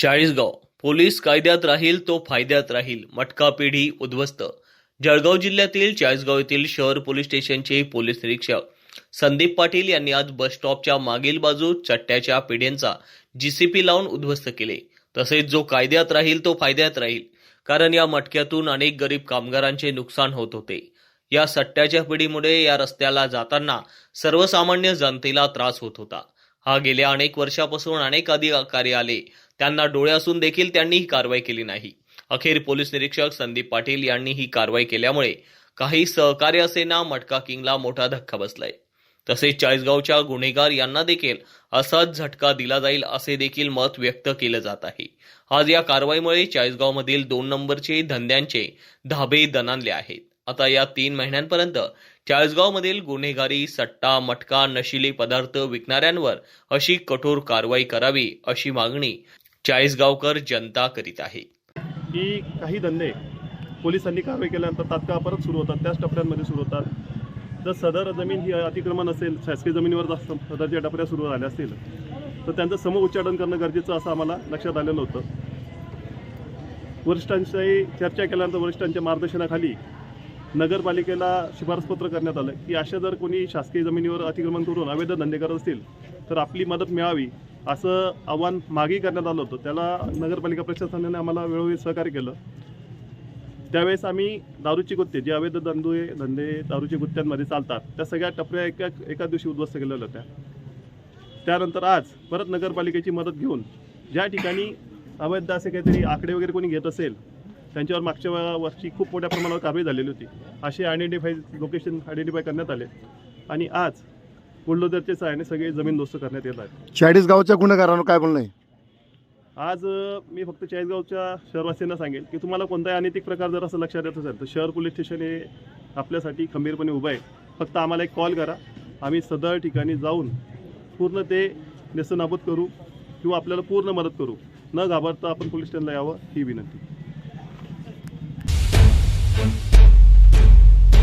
Chalisgaon. Police कायद्यात राहील तो फायद्यात राहील. मटका पिढी उद्ध्वस्त. जळगाव जिल्ह्यातील चाळीसगाव येथील शहर पोलीस स्टेशनचे पोलीस निरीक्षक संदीप पाटील यांनी आज बस स्टॉपच्या मागील बाजू चट्ट्याच्या पिढ्यांचा जीसीपी लावून उद्ध्वस्त केले. तसेच जो कायद्यात राहील तो फायद्यात राहील. कारण या मटक्यातून अनेक गरीब कामगारांचे नुकसान होत होते. या सट्ट्याच्या पिढीमुळे या रस्त्याला जाताना सर्वसामान्य जनतेला त्रास होत होता. हा गेल्या अनेक वर्षापासून अनेक अधिकारी आले. त्यांना डोळे असून देखील त्यांनी ही कारवाई केली नाही. अखेर पोलीस निरीक्षक संदीप पाटील यांनी ही कारवाई केल्यामुळे काही सहकार्य असेना मटका किंगला मोठा धक्का बसलाय. तसेच चाळीसगावच्या गुन्हेगार यांना देखील असाच झटका दिला जाईल असे देखील मत व्यक्त केलं जात आहे. आज या कारवाईमुळे चाळीसगावमधील दोन नंबरचे धंद्यांचे धाबे दणानले आहेत. आता या तीन महिन्यांपर्यंत चाळीसगावमधील गुन्हेगारी सट्टा मटका नशिली पदार्थ विकणाऱ्यांवर अशी कठोर कारवाई करावी अशी मागणी चाळीसगावकर जनता करीत आहे. की काही धंदे पोलिसांनी कारवाई केल्यानंतर तात्काळ परत सुरू होतात त्याच टप्प्यांमध्ये सुरू होतात. जर सदर जमीन ही अतिक्रमण असेल शासकीय जमिनीवर जास्त सदरच्या टप्प्या सुरू झाल्या असतील तर त्यांचं सम उच्चाटन करणं गरजेचं असं आम्हाला लक्षात आलेलं होतं. वरिष्ठांशी चर्चा केल्यानंतर वरिष्ठांच्या मार्गदर्शनाखाली नगरपालिकेला शिफारसपत्र करण्यात आलं की अशा जर कोणी शासकीय जमिनीवर अतिक्रमण करून अवैध धंदे करत असतील तर आपली मदत मिळावी असं आव्हान मागेही करण्यात आलं होतं. त्याला नगरपालिका प्रशासनाने आम्हाला वेळोवेळी सहकार्य केलं. त्यावेळेस आम्ही दारूची गुत्ते जे अवैध धंदे धंदे दारूच्या गुत्त्यांमध्ये चालतात त्या सगळ्या टपऱ्या एका एका दिवशी उद्ध्वस्त केलेल्या होत्या. त्यानंतर आज परत नगरपालिकेची मदत घेऊन ज्या ठिकाणी अवैध असे काहीतरी आकडे वगैरे कोणी घेत असेल त्यांच्यावर मागच्या वर्षी खूप मोठ्या प्रमाणावर कारवाई झालेली होती. असे आयडेंटिफाय लोकेशन आयडेंटिफाय करण्यात आले. आणि आज बुलडोजरच्या सहाय्याने सगळे जमीन दोस्त करण्यात येत आहेत. चाळीस गावच्या गुन्हेगारांवर काय बोलणं आहे? आज अ, मी फक्त चाळीसगावच्या शहरवासियांना सांगेल की तुम्हाला कोणताही अनैतिक प्रकार जर असं लक्षात येत असेल तर शहर पोलीस स्टेशन हे आपल्यासाठी खंबीरपणे उभं आहे. फक्त आम्हाला एक कॉल करा. आम्ही सदर ठिकाणी जाऊन पूर्ण ते नेस्तनाबूत करू किंवा आपल्याला पूर्ण मदत करू. न घाबरता आपण पोलीस स्टेशनला यावं ही विनंती.